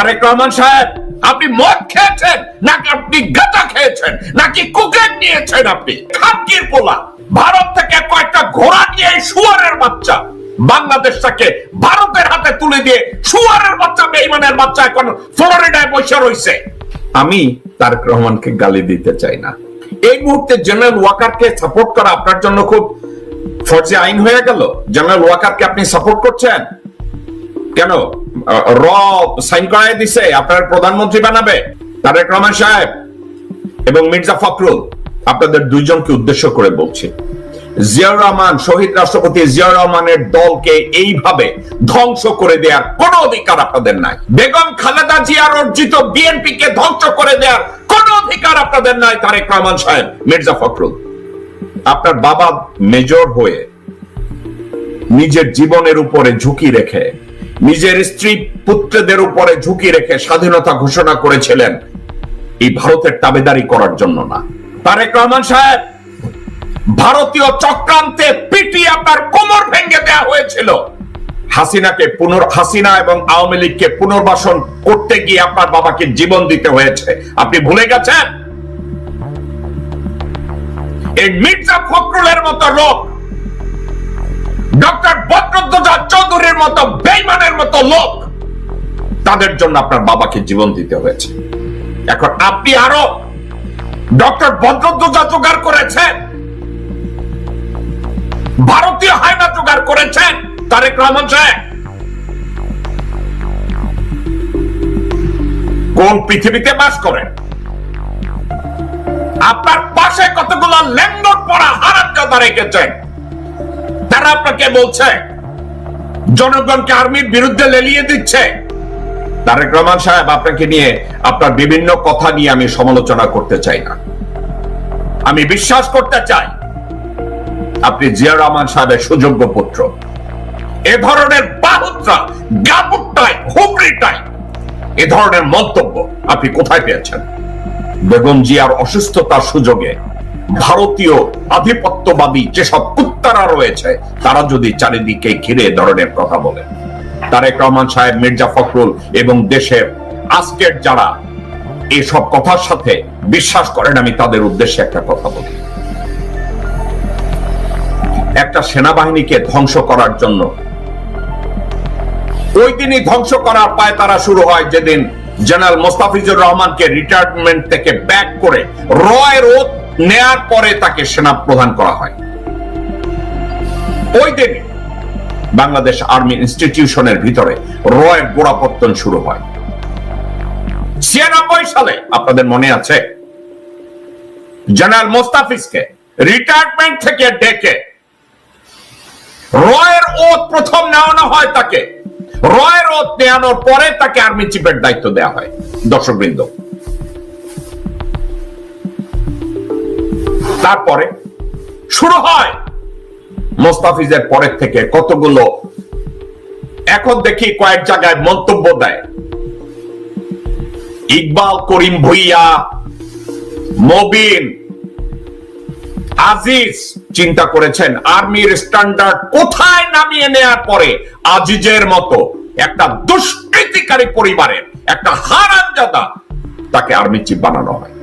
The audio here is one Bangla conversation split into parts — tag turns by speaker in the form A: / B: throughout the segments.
A: তারেক রহমান সাহেব, আপনি মদ খেয়েছেন নাকি আপনি গাঁজা খেয়েছেন? নাকি কুকেট নিয়েছেন আপনি? খানকির পোলা। ভারত থেকে কয়েকটা ঘোড়া নিয়ে শুয়ারের বাচ্চা। বাংলাদেশটাকে ভারতের হাতে তুলে দিয়ে শুয়ারের বাচ্চা, বেইমানের বাচ্চা এখন ফ্লোরিডায় বসে রয়েছে। আমি তারেক রহমানকে গালি দিতে চাই না। এই মুহূর্তে জেনারেল ওয়াকারকে সাপোর্ট করা আপনার জন্য খুব ফর্জে আইন হয়ে গেল। জেনারেল ওয়াকারকে আপনি সাপোর্ট করছেন? কেন? র সাইন করাই দিছে, আপনার প্রধানমন্ত্রী বানাবে, তারেক রহমান সাহেব এবং মির্জা ফখরুল। আপনাদের দুইজনকে উদ্দেশ্য করে বলছি, জিয়াউর রহমান, শহীদ রাষ্ট্রপতি জিয়াউর রহমানের দলকে এইভাবে ধ্বংস করে দেওয়ার কোন অধিকার আপনাদের নাই। বেগম খালেদা জিয়ার অর্জিত বিএনপি কে ধ্বংস করে দেওয়ার কোন অধিকার আপনাদের নাই, তারেক রহমান সাহেব, মির্জা ফখরুল। আপনার বাবা মেজর হয়ে নিজের জীবনের উপরে ঝুঁকি রেখে নিজের স্ত্রী পুত্রদের উপরে ঝুঁকি রেখে স্বাধীনতা ঘোষণা করেছিলেন। এই ভারতের তাবেদারি করার জন্য না। তারেক রহমান সাহেব, ভারতীয় চক্রান্তে পিটি আপনার কোমর ভেঙে দেওয়া হয়েছিল। হাসিনাকে পুনর, হাসিনা এবং আওয়ামী লীগকে পুনর্বাসন করতে গিয়ে আপনার বাবাকে জীবন দিতে হয়েছে। আপনি ভুলে গেছেন? এই মির্জা ফখরুলের মতো লোক ডক্টর চৌধুরীর মতো বেইমানের মতো লোক। তাদের জন্য আপনার বাবাকে জীবন দিতে হয়েছে। এখন আপনি আরও ডক্টর জোগাড় করেছেন। ভারতীয় হায়না জোগাড় করেছেন তারেক রহমান সাহেব। কোন পৃথিবীতে বাস করেন? আপনার পাশে কতগুলো ল্যান্ডর পড়া হারাম রেখেছেন তারা আপনাকে বলছে, জনগণকে আর্মির বিরুদ্ধে লেলিয়ে দিচ্ছে। তারেক রহমান সাহেব, আপনাকে নিয়ে আপনার বিভিন্ন কথা নিয়ে আমি সমালোচনা করতে চাই না। আমি বিশ্বাস করতে চাই, আপনি জিয়া রহমান সাহেবের সুযোগ্য পুত্র। এ ধরনের বাহুত্রা গাবুটাই হুবড়িটাই এ ধরনের মন্তব্য আপনি কোথায় পেয়েছেন? বেগম জিয়ার অসুস্থতার সুযোগে ভারতীয় আধিপত্যবাদী যেসব কুত্তারা রয়েছে, তারা যদি চারিদিকে ঘিরে ধরনের কথা বলে। তারেক রহমান সাহেব, মির্জা ফখরুল এবং দেশের আজকের যারা এসব কথার সাথে বিশ্বাস করেন, আমি তাদের উদ্দেশ্যে একটা কথা বলি। একটা সেনাবাহিনীকে ধ্বংস করার জন্য, ওই দিনই ধ্বংস করার পায় তারা শুরু হয়, যেদিন জেনারেল মোস্তাফিজুর রহমানকে রিটায়ারমেন্ট থেকে ব্যাক করে, রয়ের ওত নেয়ার পরে তাকে সেনা প্রধান করা হয়। ওই দিন বাংলাদেশ আর্মি ইনস্টিটিউশনের ভিতরে রয়ের গোড়াপত্তন শুরু হয়। ছিয়ানব্বই সালে, আপনাদের মনে আছে? জেনারেল মোস্তাফিজকে রিটায়ারমেন্ট থেকে ডেকে রয়ের ওত প্রথম নেওয়ানো হয় তাকে। রয়ের ওত নেওয়ানোর পরে তাকে আর্মি চিফের দায়িত্ব দেওয়া হয়। দর্শকবৃন্দ। তারপরে শুরু হয় মোস্তাফিজের পরের থেকে কতগুলো? এখন দেখি কয়েক জায়গায় মন্তব্য দেয়। ইকবাল করিম ভুইয়া, মবিন, আজিজ চিন্তা করেছেন, আর্মির স্ট্যান্ডার্ড কোথায় নামিয়ে নেয়ার পরে আজিজের মতো একটা দুষ্কৃতিকারী পরিবারের একটা হারামজাদা তাকে আর্মি চিফ বানানো হয়।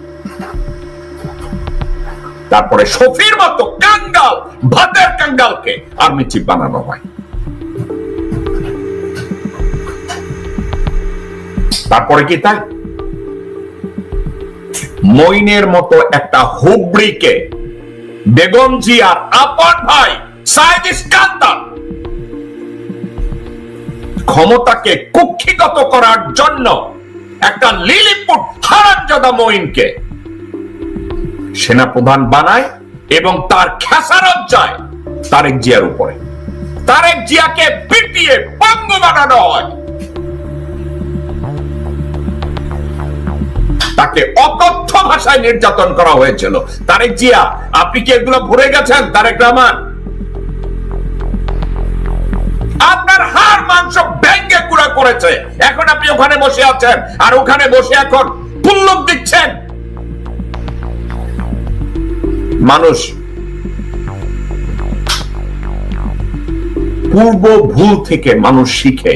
A: তারপরে শফির মতো কাঙ্গাল, ভাতের কাঙ্গালকে আর্মি চিফ বানানো হয়। তারপরে কি তাই? মইনের মতো একটা হুবড়িকে বেগম জিয়ার আপন ভাই সাইদ ইস্কান্দার ক্ষমতাকে কুক্ষিগত করার জন্য একটা লিলিপুট হারামজাদা মইনকে সেনাপ্রধান বানায় এবং তার খেসারত যায় তারেক জিয়ার উপরে। তারেক জিয়াকে পিটিয়ে পঙ্গ বানানো হয়। তাকে অকথ্য ভাষায় নির্যাতন করা হয়েছিল। তারেক জিয়া, আপনি কি এগুলো ভুলে গেছেন, তারেক রহমান? আপনার হাড়, মাংস ব্যাঙ্গে কুড়া করেছে। এখন আপনি ওখানে বসে আছেন, আর ওখানে বসে এখন পুল্লক দিচ্ছেন। মানুষ পূর্ব ভুল থেকে মানুষ শিখে,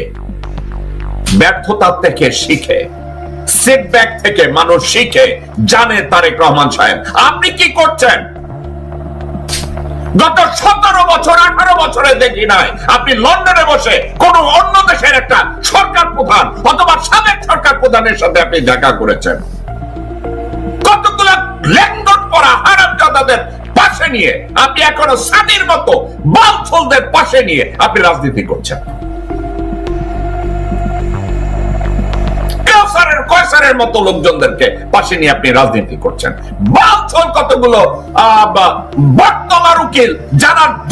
A: ব্যর্থতা থেকে শিখে সেটব্যাক থেকে মানুষ শিখে, জানে তারেক রহমান সাহেব। আপনি কি করছেন? গত সতেরো বছর, আঠারো বছরে দেখি নাই। আপনি লন্ডনে বসে কোন অন্য দেশের একটা সরকার প্রধান অথবা সাবেক সরকার প্রধানের সাথে আপনি দেখা করেছেন। কতগুলো ল্যান্ডন পরা হারামজাদাদের পাশে নিয়ে, আপনি এখনও সাদির মতো বালছলদের পাশে নিয়ে আপনি রাজনীতি করছেন।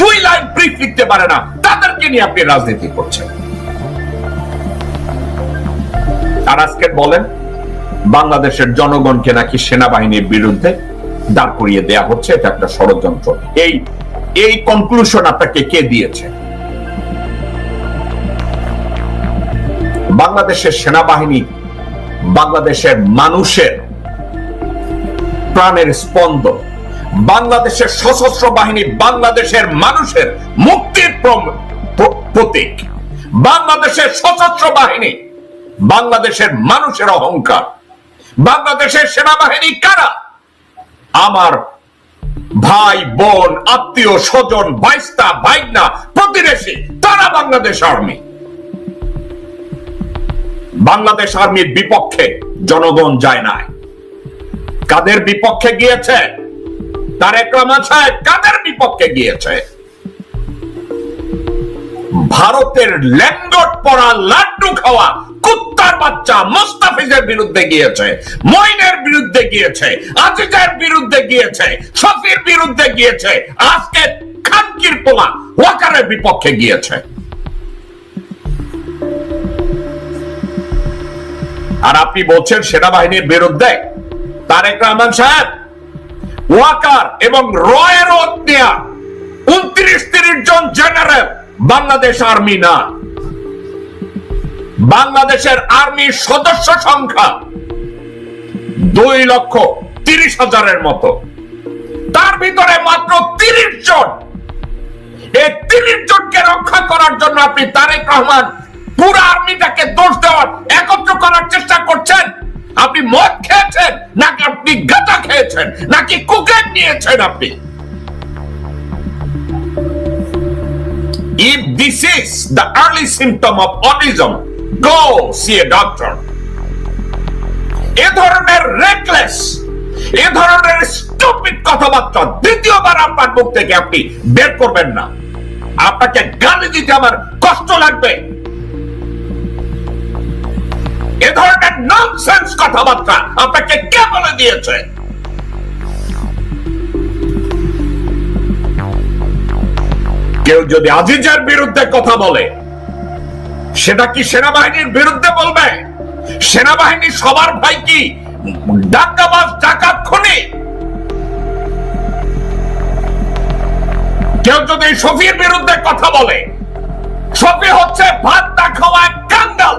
A: দুই লিখতে পারে না, তাদেরকে নিয়ে আপনি রাজনীতি করছেন। বলেন, বাংলাদেশের জনগণকে নাকি সেনাবাহিনীর বিরুদ্ধে দাঁড় করিয়ে দেয়া হচ্ছে, এটা একটা ষড়যন্ত্র। এই এই কনক্লুশন আপনাকে কে দিয়েছে? বাংলাদেশের সেনাবাহিনী, বাংলাদেশের মানুষের প্রাণের স্পন্দন, বাংলাদেশের সশস্ত্র বাহিনী, বাংলাদেশের মানুষের মুক্তির প্র- প্রতীক, বাংলাদেশের সশস্ত্র বাহিনী, বাংলাদেশের মানুষের অহংকার, বাংলাদেশের সেনাবাহিনী কারা? আমার ভাই, বোন, আত্মীয়, স্বজন, ভাইস্তা ভাইগনা প্রতিবেশী, তারা বাংলাদেশ আর্মি। বাংলাদেশ আর্মির বিপক্ষে জনগণ যায় নাই। কাদের বিপক্ষে গিয়েছে? তারেক রহমান সাহেব কাদের বিপক্ষে গিয়েছে? ভারতের ল্যান্ডট পড়া লাড্ডু খাওয়া কুত্তার বাচ্চা মোস্তাফিজের বিরুদ্ধে গিয়েছে, মইনের বিরুদ্ধে গিয়েছে, আজিজের বিরুদ্ধে গিয়েছে বিরুদ্ধে গিয়েছে, আজকে খানকির পোলা ওয়াকারের বিপক্ষে গিয়েছে। আর আপনি বলছেন সেনাবাহিনীর বিরুদ্ধে? তারেক রহমান সাহেব, ওয়াকার এবং রয়ের নেয়া উনত্রিশ তিরিশ জন জেনারেল বাংলাদেশ আর্মি না। বাংলাদেশের আর্মির সদস্য সংখ্যা দুই লক্ষ তিরিশ হাজারের মতো। তার ভিতরে মাত্র তিরিশ জন। এই তিরিশ জনকে রক্ষা করার জন্য আপনি তারেক রহমান পুরো আর্মিটাকে দোষ দেওয়ার একত্র করার চেষ্টা করছেন। আপনি মদ খেয়েছেন নাকি আপনি গাঁজা খেয়েছেন নাকি কুকেন নিয়েছেন আপনি? If this is the early symptom of autism, go see a doctor. এ ধরনের রেকলেস এ ধরনের স্টুপিড কথাবার্তা দ্বিতীয়বার আপনার মুখ থেকে আপনি বের করবেন না। আপনাকে গালি দিতে আমার কষ্ট লাগবে। এ ধরনের ননসেন্স কথাবার্তা আপনাকে কে বলে দিয়েছে? কেউ যদি আজিজের বিরুদ্ধে কথা বলে, সেটা কি সেনাবাহিনীর বিরুদ্ধে বলবে? সেনাবাহিনী সবার ভাই কি? ডাকাবাজ ডাকাত, খুনি? কেউ যদি শফির বিরুদ্ধে কথা বলে, শফি হচ্ছে ভাত না খাওয়া এক কাঙ্গাল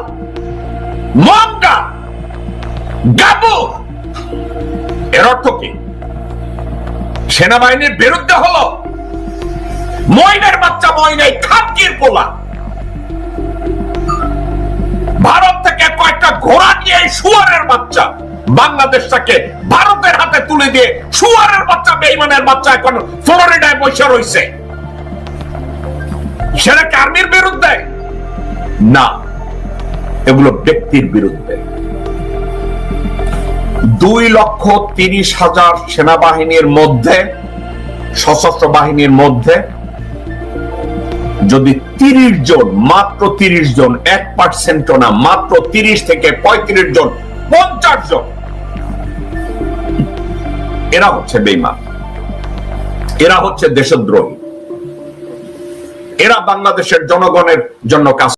A: মঙ্গা গাবু এর অর্থ কি? সেনাবাহিনীর বিরুদ্ধে হলো মইনের বাচ্চা মইনাই খানকির পোলা। ভারত থেকে ঘোড়া নিয়ে শুয়ারের বাচ্চা। বাংলাদেশটাকে ভারতের হাতে তুলে দিয়ে শুয়ারের বাচ্চা, বেইমানের বাচ্চা এখন ফ্লোরিডায় বসে রয়েছে। সেটা কি আর্মির বিরুদ্ধে? না, এগুলো ব্যক্তির বিরুদ্ধে। দুই লক্ষ তিরিশ হাজার সেনাবাহিনীর মধ্যে, সশস্ত্র বাহিনীর মধ্যে যদি তিরিশ জন, মাত্র তিরিশ জন, এক পার্সেন্ট না, মাত্র তিরিশ থেকে পঁয়ত্রিশ জন, পঞ্চাশ জন। এরা হচ্ছে বেইমান এরা হচ্ছে দেশদ্রোহী। এরা বাংলাদেশের জনগণের জন্য কাজ